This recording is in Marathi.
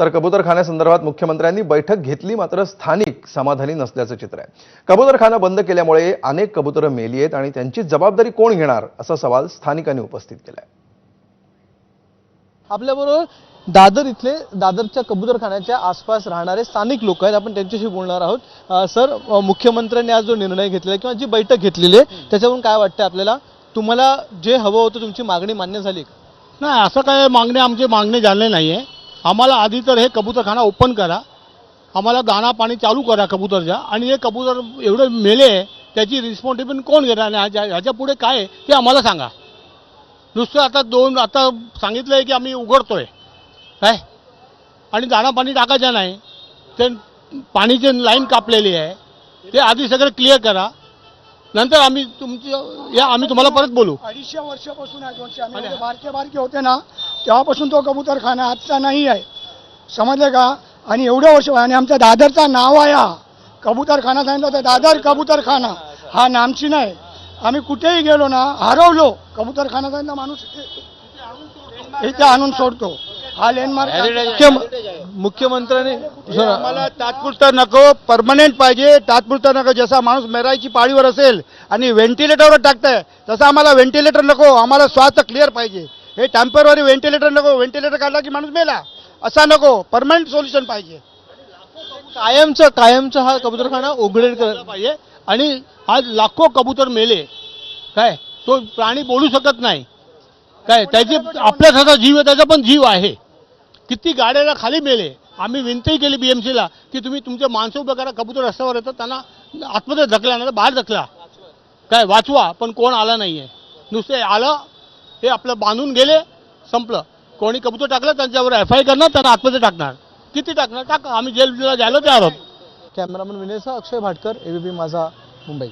तर कबुतरखान्यासंदर्भात मुख्यमंत्र्यांनी बैठक घेतली मात्र स्थानिक समाधानी नसल्याचं चित्र आहे. कबुतरखाना बंद केल्यामुळे अनेक कबुतरं मेली आहेत आणि त्यांची जबाबदारी कोण घेणार असा सवाल स्थानिकांनी उपस्थित केलाय. आपल्याबरोबर दादर इथले दादरच्या कबूतरखान्याच्या आसपास राहणारे स्थानिक लोक आहेत. आपण त्यांच्याशी बोलणार आहोत. सर मुख्यमंत्र्यांनी आज जो निर्णय घेतलेला आहे किंवा जी बैठक घेतलेली आहे त्याच्यावरून काय वाटतं आपल्याला? तुम्हाला जे हवं होतं तुमची मागणी मान्य झाली का? नाही असं काय मागणी आमची मागणी झाले नाही आहे आम्हाला आधी तर हे कबूतरखाना ओपन करा. आम्हाला दाणा पाणी चालू करा कबूतरच्या. आणि हे कबूतर एवढे मेले त्याची रिस्पॉन्सिबिलिटी कोण घेणार आणि ह्याच्या ह्याच्या पुढे काय आहे ते आम्हाला सांगा. नुसतं आता दोन आता सांगितलं आहे की आम्ही उघडतोय. काय? आणि दाणा पाणी टाकायचं नाही. ते पाणीची लाईन कापलेली आहे. ते आधी सगळं क्लिअर करा. नंतर आम्ही तुमची या आम्ही तुम्हाला परत बोलू. अडीचशे वर्षापासून आहे दोनशे बारके बारके होते ना तेव्हापासून तो कबूतरखाना आजचा नाही आहे. समजले का? आणि एवढं वर्ष आणि आमच्या दादरचा नाव आहे हा. कबूतरखाना सांगितलं होतं दादर कबूतरखाना. हा नामची नाही. आम्ही कुठेही गेलो ना हरवलो. कबूतरखाना सांगितलं माणूस इथे आणून सोडतो. हा लेनमार्क मुख्य- मुख्यमंत्र्यांनी आम्हाला तात्पुरतं नको परमनंट पाहिजे. तात्पुरतं नको जसा माणूस मेरायची पाळीवर असेल आणि व्हेंटिलेटरवर टाकताय तसं आम्हाला व्हेंटिलेटर नको. आम्हाला श्वास क्लिअर पाहिजे. हे टेंपररी व्हेंटिलेटर नको व्हेंटिलेटर काढला की माणूस मेला. असा नको परमनंट सोल्युशन पाहिजे. कायमचं कायमचं हा कबूतरखाना उघडेल कर पाहिजे. आणि आज लाखो कबूतर मेले. काय? तो प्राणी बोलू शकत नाही. काय? त्याची आपल्यासारखा जीव आहे त्याचा पण जीव आहे. किती गाड्याला खाली मेले. आम्ही विनंती केली बीएमसीला की तुम्ही तुमचे माणसं उभे करा कबूतर रस्त्यावर येतात त्यांना आतमध्ये धकला नाही तर बाहेर धकला काय? वाचवा पण कोण आला नाहीये. नुसते आलं हे आपलं बांधून गेले संपलं. कोणी कबूतर टाकलं त्यांच्यावर एफ आय करणार त्यांना आतमध्ये टाकणार. किती टाकणार? टाका. आम्ही जेलला जायला तयार आहोत. कॅमेरामन विनयसह अक्षय भाटकर एबीपी माझा मुंबई.